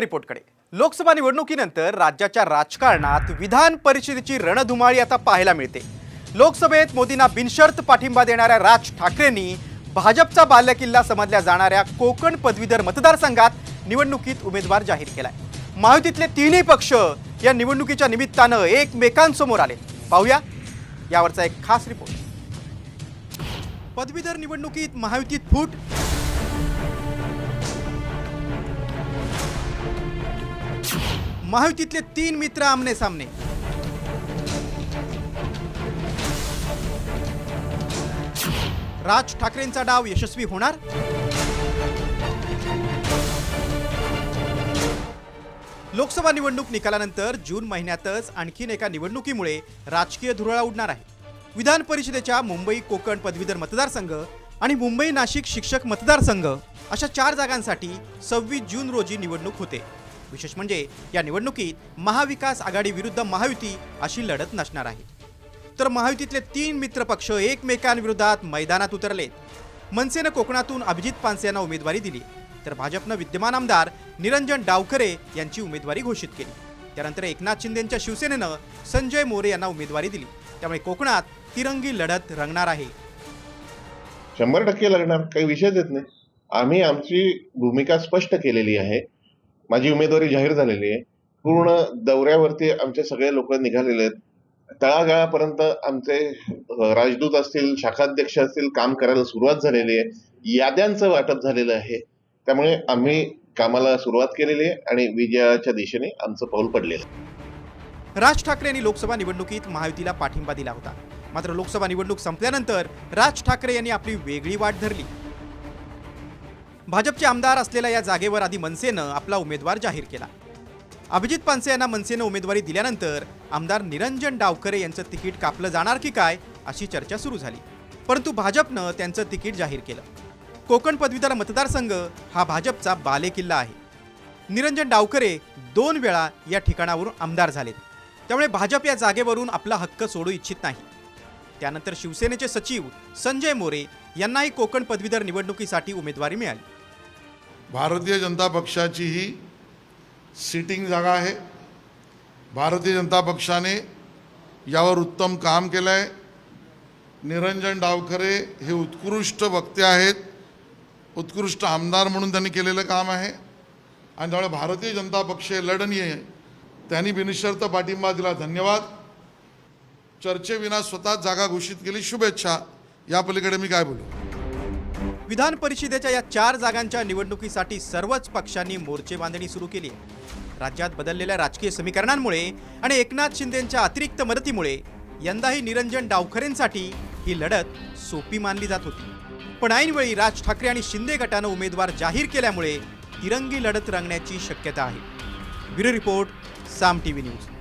रिपोर्टकडे. लोकसभा निवडणुकीनंतर राज्याच्या राजकारणात विधान परिषदेची रणधुमाळी आता पाहायला मिळते. लोकसभेत मोदींना बिनशर्त पाठिंबा देणाऱ्या राज ठाकरेंनी भाजपचा बाल्यकिल्ला समजल्या जाणाऱ्या कोकण पदवीधर मतदारसंघात निवडणुकीत उमेदवार जाहीर केलाय. महायुतीतले तिन्ही पक्ष या निवडणुकीच्या निमित्तानं एकमेकांसमोर आले. पाहूया यावरचा एक खास रिपोर्ट. पदवीधर निवडणुकीत महायुतीत फूट महायुतीतले तीन मित्र आमने सामने. राज ठाकरेंचा डाव यशस्वी होणार. लोकसभा निवडणूक निकालानंतर जून महिन्यातच आणखीन एका निवडणुकीमुळे राजकीय धुरळा उडणार आहे. विधान परिषदेच्या मुंबई कोकण पदवीधर मतदारसंघ आणि मुंबई नाशिक शिक्षक मतदारसंघ अशा चार जागांसाठी सव्वीस जून रोजी निवडणूक होते. विशेष म्हणजे या निवडणुकीत महाविकास आघाडी विरुद्ध महायुती अशी लढत नसणार आहे. तर महायुतीतले तीन मित्र पक्ष एकमेकांविरोधात मैदानात उतरलेत. मनसेनं कोकणातून अभिजित पानसे यांना उमेदवारी दिली. तर भाजपनं विद्यमान आमदार निरंजन डावखरे यांची उमेदवारी घोषित केली. त्यानंतर एकनाथ शिंदेंच्या शिवसेनेनं संजय मोरे यांना उमेदवारी दिली. त्यामुळे कोकणात तिरंगी लढत रंगणार आहे. शंभर टक्के लागणार काही विषयच येत नाही. आम्ही आमची भूमिका स्पष्ट केलेली आहे. माझी उमेदवारी जाहीर झालेली आहे. पूर्ण दौऱ्यावरती आमचे सगळे लोक निघालेले आहेत. तळागाळापर्यंत आमचे राजदूत असतील शाखाध्यक्ष असतील काम करायला सुरुवात झालेली आहे. याद्यांचं वाटप झालेलं आहे. त्यामुळे आम्ही कामाला सुरुवात केलेली आहे आणि विजयाच्या दिशेने आमचं पाऊल पडलेलं आहे. राज ठाकरे यांनी लोकसभा निवडणुकीत महायुतीला पाठिंबा दिला होता. मात्र लोकसभा निवडणूक संपल्यानंतर राज ठाकरे यांनी आपली वेगळी वाट धरली. भाजपचे आमदार असलेल्या या जागेवर आधी मनसेनं आपला उमेदवार जाहीर केला. अभिजित पानसे यांना मनसेनं उमेदवारी दिल्यानंतर आमदार निरंजन डावकरे यांचं तिकीट कापलं जाणार की काय अशी चर्चा सुरू झाली. परंतु भाजपनं त्यांचं तिकीट जाहीर केलं. कोकण पदवीधर मतदारसंघ हा भाजपचा बालेकिल्ला आहे. निरंजन डावकरे दोन वेळा या ठिकाणावरून आमदार झालेत. त्यामुळे भाजप या जागेवरून आपला हक्क सोडू इच्छित नाही. त्यानंतर शिवसेनेचे सचिव संजय मोरे यांनाही कोकण पदवीधर निवडणुकीसाठी उमेदवारी मिळाली. भारतीय जनता पक्षाची ही सिटिंग जागा आहे. भारतीय जनता पक्षाने यावर उत्तम काम केलं आहे निरंजन डावखरे हे उत्कृष्ट वक्ते आहेत. उत्कृष्ट आमदार म्हणून त्यांनी केलेलं काम आहे. आणि त्यामुळे भारतीय जनता पक्ष हे लढणीय आहे. त्यांनी बिनशर्त पाठिंबा दिला. धन्यवाद. चर्चेविना स्वतःच जागा घोषित केली. शुभेच्छा. या पलीकडे मी काय बोलू? विधान परिषदेच्या या चार जागांच्या निवडणुकीसाठी सर्वच पक्षांनी मोर्चे बांधणी सुरू केली आहे. राज्यात बदललेल्या राजकीय समीकरणांमुळे आणि एकनाथ शिंदेंच्या अतिरिक्त मदतीमुळे यंदाही निरंजन डावखरेंसाठी ही लढत सोपी मानली जात होती. पण ऐनवेळी राज ठाकरे आणि शिंदे गटानं उमेदवार जाहीर केल्यामुळे तिरंगी लढत रंगण्याची शक्यता आहे. Bureau report Saam TV news.